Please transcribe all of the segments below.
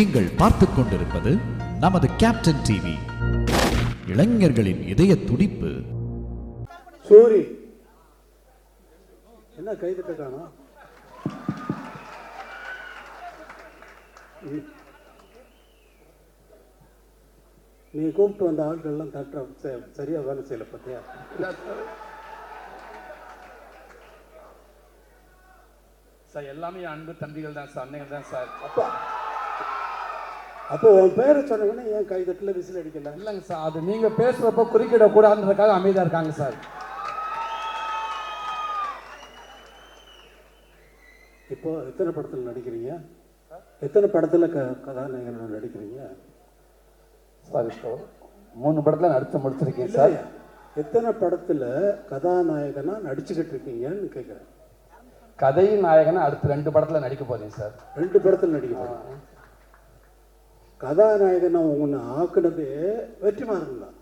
நீங்கள் பார்த்துக் கொண்டிருப்பது நமது கேப்டன் டிவி இளைஞர்களின் இதய துடிப்பு. சூரி. என்ன கைதட்ட காணோம் நீ- கூப்பிட்டு வந்த ஆட்கள்லாம் தட்ட சரியா வேலை செய்யல பார்த்தியா சார் எல்லாமே அன்பு தம்பிகள் தான் சார் அன்னைகள் தான் சார். அப்பா. அப்போ உன் பேரை சொன்ன உடனே ஏன் கைதட்டல விசில் அடிக்கல? இல்லைங்க சார் அது நீங்க பேசுறப்ப குறுக்கிடக்கூடாதுன்றதுக்காக அமைதியா இருக்காங்க சார். இப்போ எத்தனை படத்தில் நடிக்கிறீங்க? எத்தனை படத்தில் க கதாநாயகனாக நடிக்கிறீங்க? சார் இப்போ மூணு படத்துல நடிச்சு முடிச்சிருக்கேன் சார்? எத்தனை படத்தில் கதாநாயகனா நடிச்சுக்கிட்டு இருக்கீங்கன்னு கேட்குறேன். கதை நாயகனை அடுத்த ரெண்டு படத்துல நடிக்க போறேன் சார். ரெண்டு படத்தில் நடிக்க போறீங்க. கதாநாயகனை உன்னை ஆக்குனது வெற்றிமாறன் தான்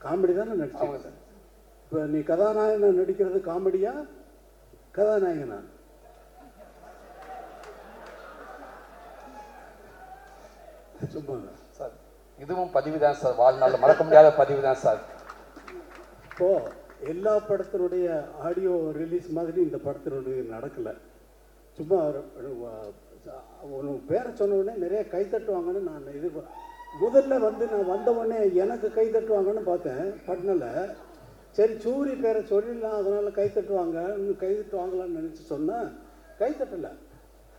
காமெடி தானே நடிச்சு இப்போ நீ கதாநாயகனை நடிக்கிறது காமெடியா? கதாநாயகனா? சும்மா சார் இதுவும் பதிவு தான் சார். வாழ்நாள் மறக்க முடியாத பதிவு தான் சார். இப்போ எல்லா படத்தினுடைய ஆடியோ ரிலீஸ் மாதிரி இந்த படத்தினுடைய நடக்கல. சும்மா உனக்கு பேரை சொன்ன உடனே நிறைய கை தட்டுவாங்கன்னு நான் இது முதல்ல வந்து நான் வந்த உடனே எனக்கு கை தட்டுவாங்கன்னு பார்த்தேன் பட்னில் சரி சூரி பேரை சொல்லிடலாம் அதனால கை தட்டுவாங்க இன்னும் கை தட்டுவாங்களான்னு நினச்சி சொன்னேன் கை தட்டலை.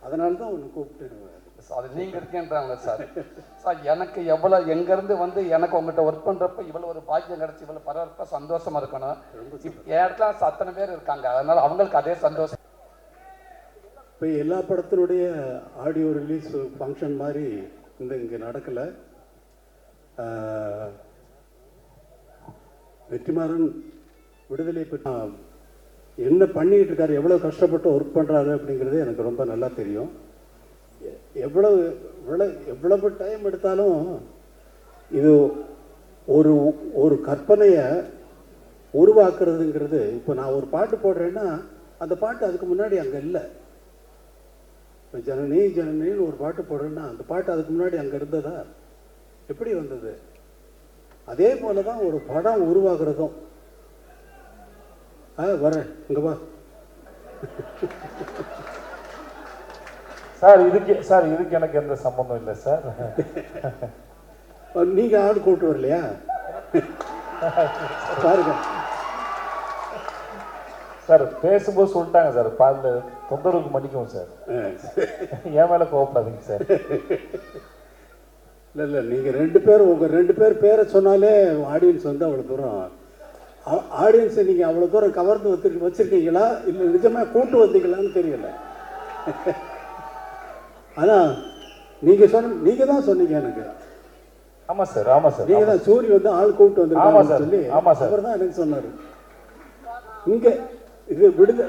அதனால தான் உன்னை கூப்பிட்டு சார், அது நீங்க இருக்கேன்றாங்க சார். சார் எனக்கு எவ்வளவு எங்க இருந்து வந்து எனக்கு உங்ககிட்ட ஒர்க் பண்றப்ப இவ்வளவு ஒரு பாக்கியம் கிடைச்சி இவ்வளவு பரவாயில்ல சந்தோஷமா இருக்கணும். என் இடத்துல அத்தனை பேர் இருக்காங்க அதனால அவங்களுக்கு அதே சந்தோஷம். இப்போ எல்லா படத்தினுடைய ஆடியோ ரிலீஸ் ஃபங்க்ஷன் மாதிரி இந்த இங்கே நடக்கலை. வெற்றிமாறன் விடுதலை பற்றி என்ன பண்ணிக்கிட்டு இருக்காரு எவ்வளோ கஷ்டப்பட்டு ஒர்க் பண்ணுறாரு அப்படிங்கிறது எனக்கு ரொம்ப நல்லா தெரியும். எ- எவ்வளவு எவ்வளோ எவ்வளவு டைம் எடுத்தாலும் இது ஒரு ஒரு கற்பனையை உருவாக்குறதுங்கிறது இப்போ நான் ஒரு பாட்டு போடுறேன்னா அந்த பாட்டு அதுக்கு முன்னாடி அங்கே இல்லை. இப்போ ஜனனி ஜனனின்னு ஒரு பாட்டு போடுறேன்னா அந்த பாட்டு அதுக்கு முன்னாடி அங்கே இருந்ததா? எப்படி வந்தது? அதே போல தான் ஒரு படம் உருவாகிறதும். ஆ வரேன் இங்கே வா. சார் இதுக்கு சார் இதுக்கு எனக்கு எந்த சம்பந்தம் இல்லை சார். நீங்கள் ஆள் கூட்டு வரலையா? பாருங்க. சார் பேசும்போது சொல்லிட்டாங்க சார் பாதில் தொந்தரவுக்கு மன்னிக்கவும் சார். என் மேலே கோவப்படாதீங்க சார். இல்லை இல்லை நீங்கள் ரெண்டு பேர் உங்கள் ரெண்டு பேர் பேரை சொன்னாலே ஆடியன்ஸ் வந்து அவ்வளோ தூரம் ஆடியன்ஸை நீங்கள் அவ்வளோ தூரம் கவர்ந்து வச்சு வச்சுருக்கீங்களா? இல்லை நிஜமாக கூட்டு வந்தீங்களான்னு தெரியல. ஆனால் நீங்கள் சொன்ன நீங்கள் தான் சொன்னீங்க எனக்கு. ஆமாம் சார் ஆமாம் சார் நீங்கள் தான் சூரி வந்து ஆள் கூப்பிட்டு சார். சொல்லி ஆமா சார். அவர் தான் எனக்கு சொன்னார். இங்கே இது விடுத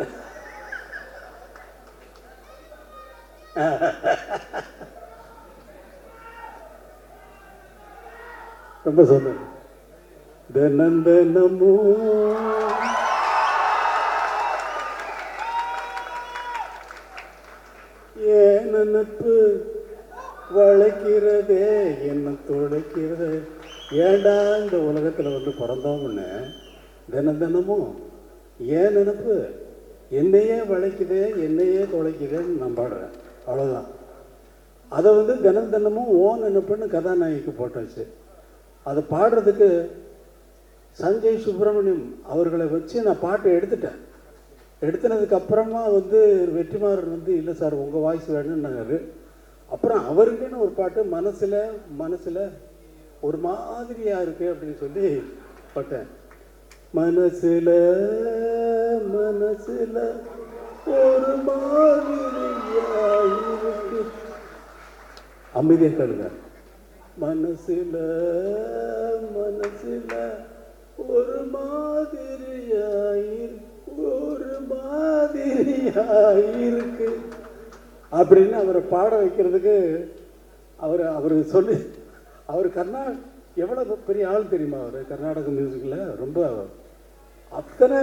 ரொம்ப சொன்னார் தினம் ஏன் நினப்பு வளைக்கிறதே என்ன துளைக்கிறது ஏண்டா இந்த உலகத்தில் வந்து பிறந்தோம்னு? தினம் தினமும் ஏன் நினப்பு? என்னையே வளைக்குதே என்னையே தொலைக்குதுன்னு நான் பாடுறேன். அவ்வளோதான் அதை வந்து தினம் தினமும் ஓ நினப்புன்னு கதாநாயகிக்கு போட்டாச்சு. அதை பாடுறதுக்கு சஞ்சய் சுப்பிரமணியம் அவர்களை வச்சு நான் பாட்டை எடுத்துட்டேன். எடுத்துனதுக்கு அப்புறமா வந்து வெற்றிமாறன் வந்து இல்லை சார் உங்கள் வாய்ஸ் வேணும்னாரு. அப்புறம் அவருக்குன்னு ஒரு பாட்டு மனசில் மனசில் ஒரு மாதிரியாக இருக்குது அப்படின்னு சொல்லி பாட்டேன். மனசில் மனசில் ஒரு மாதிரியா அமைதியை கழுங்க கேளுங்க. மனசில் மனசில் ஒரு மாதிரியாயிரு ஒரு மாதிரியாயிருக்கு. அப்படின்னு அவரை பாட வைக்கிறதுக்கு அவர் அவர் சொல்லி அவர் கர்நா எவ்வளோ பெரிய ஆள் தெரியுமா அவர்? கர்நாடக மியூசிக்கில் ரொம்ப அத்தனை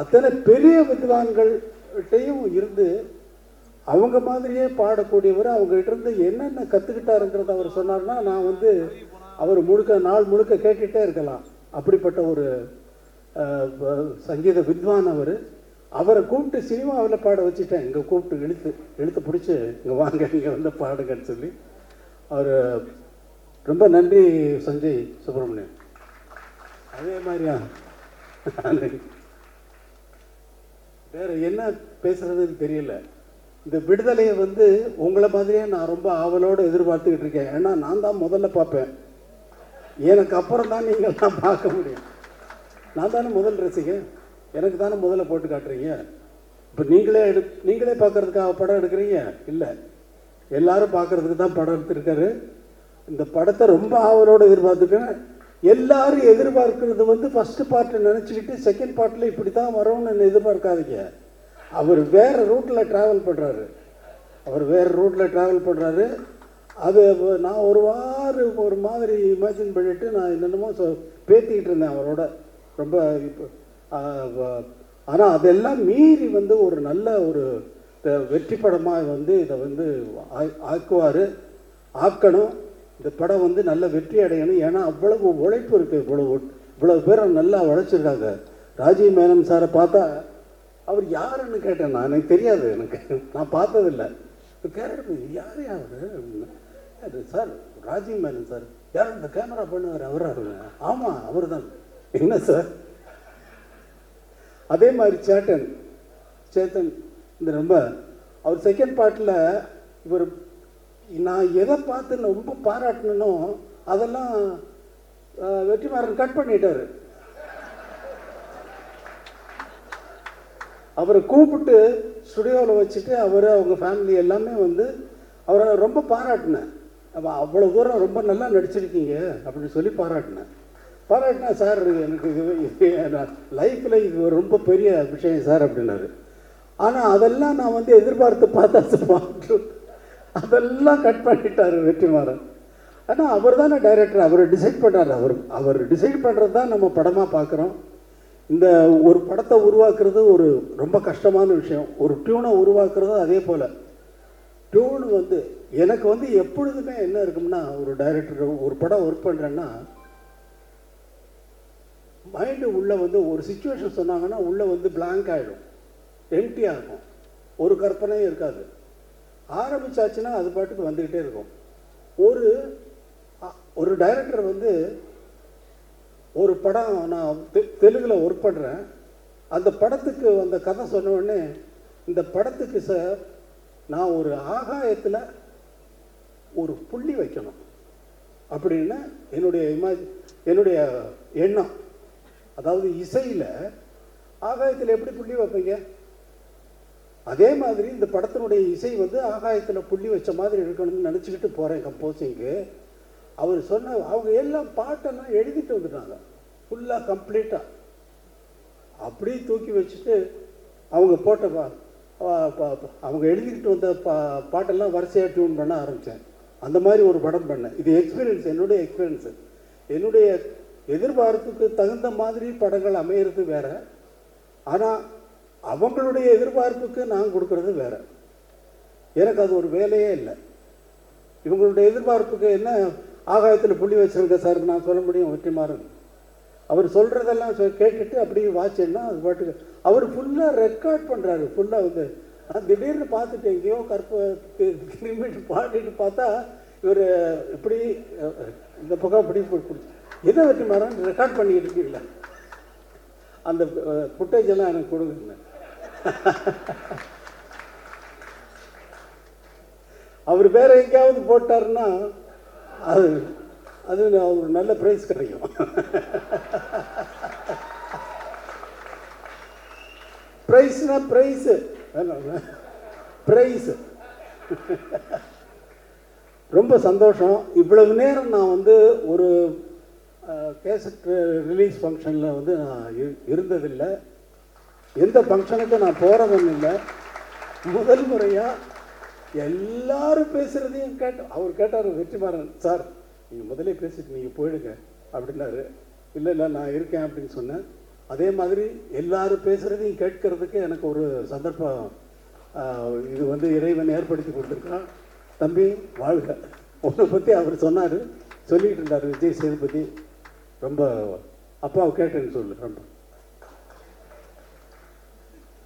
அத்தனை பெரிய வித்வான்கள்கிட்டையும் இருந்து அவங்க மாதிரியே பாடக்கூடியவர் அவங்ககிட்ட இருந்து என்னென்ன கற்றுக்கிட்டாருங்கிறத அவர் சொன்னார்னா நான் வந்து அவர் முழுக்க நாள் முழுக்க கேட்டுகிட்டே இருக்கலாம். அப்படிப்பட்ட ஒரு சங்கீத வித்வான் அவர். அவரை கூப்பிட்டு சினிமாவில் பாட வச்சுட்டேன். இங்கே கூப்பிட்டு இழுத்து இழுத்து பிடிச்சி இங்கே வாங்க இங்கே வந்து பாடுங்கன்னு சொல்லி. அவர் ரொம்ப நன்றி சஞ்சய் சுப்பிரமணியன். அதே மாதிரியா? வேற என்ன பேசுறதுன்னு தெரியல. இந்த விடுதலையை வந்து உங்களை மாதிரியே நான் ரொம்ப ஆவலோடு எதிர்பார்த்துக்கிட்டு இருக்கேன். ஏன்னா நான் தான் முதல்ல பார்ப்பேன். எனக்கு அப்புறம் தான் நீங்கள் தான் பார்க்க முடியும். நான் தானே முதல் ரசிகன்? எனக்கு தானே முதல்ல போட்டு காட்டுறீங்க? இப்போ நீங்களே எடு நீங்களே பார்க்கறதுக்காக படம் எடுக்கிறீங்க? இல்லை. எல்லாரும் பார்க்கறதுக்கு தான் படம் எடுத்திருக்காரு. இந்த படத்தை ரொம்ப ஆவலோடு எதிர்பார்த்துக்கேன் எல்லாரும் எதிர்பார்க்கறது வந்து ஃபஸ்ட்டு பார்ட்டை நினச்சிக்கிட்டு செகண்ட் பார்ட்டில் இப்படி தான் வரும்னு எதிர்பார்க்காதீங்க. அவர் வேறு ரூட்டில் ட்ராவல் பண்ணுறாரு அவர் வேறு ரூட்டில் ட்ராவல் பண்ணுறாரு அது நான் ஒரு வாரம் ஒரு மாதிரி இமேஜின் பண்ணிட்டு நான் என்னென்னமோ சொ பேத்திக்கிட்டு இருந்தேன் அவரோட. ரொம்ப இப்போ ஆனால் அதெல்லாம் மீறி வந்து ஒரு நல்ல ஒரு வெற்றி படமாக வந்து இதை வந்து ஆக்குவார். ஆக்கணும். இந்த படம் வந்து நல்ல வெற்றி அடையணும். ஏன்னா அவ்வளவு உழைப்பு இருக்குது இவ்வளவு இவ்வளவு பேரை நல்லா உழைச்சிருக்காங்க. ராஜீவ் மேனன் சாரை பார்த்தா அவர் யாருன்னு கேட்டேன் நான். எனக்கு தெரியாது. எனக்கு நான் பார்த்ததில்ல. கேரள யார் யார்? Sir Rajeev Menon sir. யார் இந்த கேமரா பண்ணுவார்? அவராருங்க ஆமாம் அவர் தான் என்ன சார்? அதே மாதிரி சேட்டன். சேத்தன் இந்த ரொம்ப அவர் செகண்ட் பார்ட்டில் இவர் நான் எதை பார்த்து ரொம்ப பாராட்டினோ அதெல்லாம் வெற்றிமாறன் கட் பண்ணிட்டார். அவரை கூப்பிட்டு ஸ்டுடியோவில் வச்சுட்டு அவர் அவங்க ஃபேமிலி எல்லாமே வந்து அவரை ரொம்ப பாராட்டினேன். அப்போ அவ்வளோ தூரம் ரொம்ப நல்லா நடிச்சிருக்கீங்க அப்படின்னு சொல்லி பாராட்டினேன். பாராட்டினா சார் எனக்கு இது லைஃப்பில் இது ரொம்ப பெரிய விஷயம் சார் அப்படின்னாரு. ஆனால் அதெல்லாம் நான் வந்து எதிர்பார்த்து பார்த்தா பார்த்து அதெல்லாம் கட் பண்ணிட்டார் வெற்றிமாறன். ஆனால் அவர் தானே டைரக்டர் அவர் டிசைட் பண்ணுறாரு அவர் அவர் டிசைட் பண்ணுறது தான் நம்ம படமாக பார்க்குறோம். இந்த ஒரு படத்தை உருவாக்குறது ஒரு ரொம்ப கஷ்டமான விஷயம். ஒரு டியூனை உருவாக்குறது அதே போல். டியூன் வந்து எனக்கு வந்து எப்பொழுதுமே என்ன இருக்கும்னா ஒரு டைரக்டர் ஒரு படம் ஒர்க் பண்ணுறேன்னா மைண்டு உள்ளே வந்து ஒரு சுச்சுவேஷன் சொன்னாங்கன்னா உள்ளே வந்து பிளாங்க் ஆகிடும் எம்டி இருக்கும் ஒரு கற்பனையும் இருக்காது. ஆரம்பிச்சாச்சுன்னா அது பாட்டுக்கு வந்துக்கிட்டே இருக்கும். ஒரு ஒரு டைரக்டர் வந்து ஒரு படம் நான் தெ தெலுங்கில் ஒர்க் பண்ணுறேன் அந்த படத்துக்கு அந்த கதை சொன்ன உடனே இந்த படத்துக்கு சார் நான் ஒரு ஆகாயத்தில் ஒரு புள்ளி வைக்கணும். அப்படின்னு என்னுடைய இமேஜ் என்னுடைய எண்ணம். அதாவது இசையில் ஆகாயத்தில் எப்படி புள்ளி வைப்பீங்க? அதே மாதிரி இந்த படத்தினுடைய இசை வந்து ஆகாயத்தில் புள்ளி வச்ச மாதிரி இருக்கணும்னு நினச்சிக்கிட்டு போகிறேன் கம்போசிங்க்கு அவர் சொன்ன அவங்க எல்லாம் பாட்டெல்லாம் எழுதிட்டு வந்துட்டாங்க. ஃபுல்லாக கம்ப்ளீட்டாக அப்படியே தூக்கி வச்சுட்டு அவங்க போட்ட அவங்க எழுதிக்கிட்டு வந்த பா பாட்டெல்லாம் வரிசையாக டியூன் பண்ண ஆரம்பித்தேன் அந்த மாதிரி ஒரு படம் பண்ணேன். இது எக்ஸ்பீரியன்ஸ் என்னுடைய எக்ஸ்பீரியன்ஸு என்னுடைய எதிர்பார்ப்புக்கு தகுந்த மாதிரி படங்கள் அமையிறது வேற. ஆனால் அவங்களுடைய எதிர்பார்ப்புக்கு நான் கொடுக்கறது வேற. எனக்கு அது ஒரு வேலையே இல்லை. இவங்களுடைய எதிர்பார்ப்புக்கு என்ன ஆகாயத்தில் புள்ளி வச்சிருக்க சார் நான் சொல்ல முடியும் வெற்றிமாறன். அவர் சொல்கிறதெல்லாம் சொ- கேட்டுட்டு அப்படியே வாட்சேன்னா அது பாட்டுக்கு அவர் ஃபுல்லாக ரெக்கார்ட் பண்ணுறாரு ஃபுல்லாக வந்து நான் திடீர்னு பார்த்துட்டு எங்கேயோ கற்ப தி- திரும்பிட்டு பாடிட்டு பார்த்தா இவர் இப்படி இந்த பக்கம் இப்படி பிடிச்சி எதை வெற்றிமாறன் ரெக்கார்ட் பண்ணிக்கிட்டு இருக்கீங்களா? அந்த ஃபுட்டேஜ் எல்லாம் எனக்கு கொடுங்க. அவர் வேற எங்கேயாவது போட்டாருன்னா அது அது ஒரு நல்ல ப்ரைஸ் கிடைக்கும். ப்ரைஸ்னா ப்ரைஸு ப்ரைஸு ரொம்ப சந்தோஷம். இவ்வளவு நேரம் நான் வந்து ஒரு கேசட் ரிலீஸ் ஃபங்க்ஷனில் வந்து நான் இரு- இருந்ததில்லை. எந்த ஃபங்க்ஷனுக்கும் நான் போகிறதும் இல்லை. முதல் முறையாக எல்லாரும் பேசுகிறதையும் கேட்ட அவர் கேட்டார் வெற்றிமாறன் சார் நீங்கள் முதலே பேசிட்டு நீங்கள் போயிடுங்க அப்படின்னாரு. இல்லை இல்லை நான் இருக்கேன் அப்படின்னு சொன்னேன். அதே மாதிரி எல்லாரும் பேசுகிறதையும் கேட்கறதுக்கு எனக்கு ஒரு சந்தர்ப்பம் இது வந்து இறைவன் ஏற்படுத்தி கொடுத்துருக்கான். தம்பி வாழ்க. உன்னை பற்றி அவர் சொன்னார் சொல்லிகிட்டு இருந்தார் விஜய் சேதுபதி. ரொம்ப அப்பாவை கேட்டேன்னு சொல்லு ரொம்ப.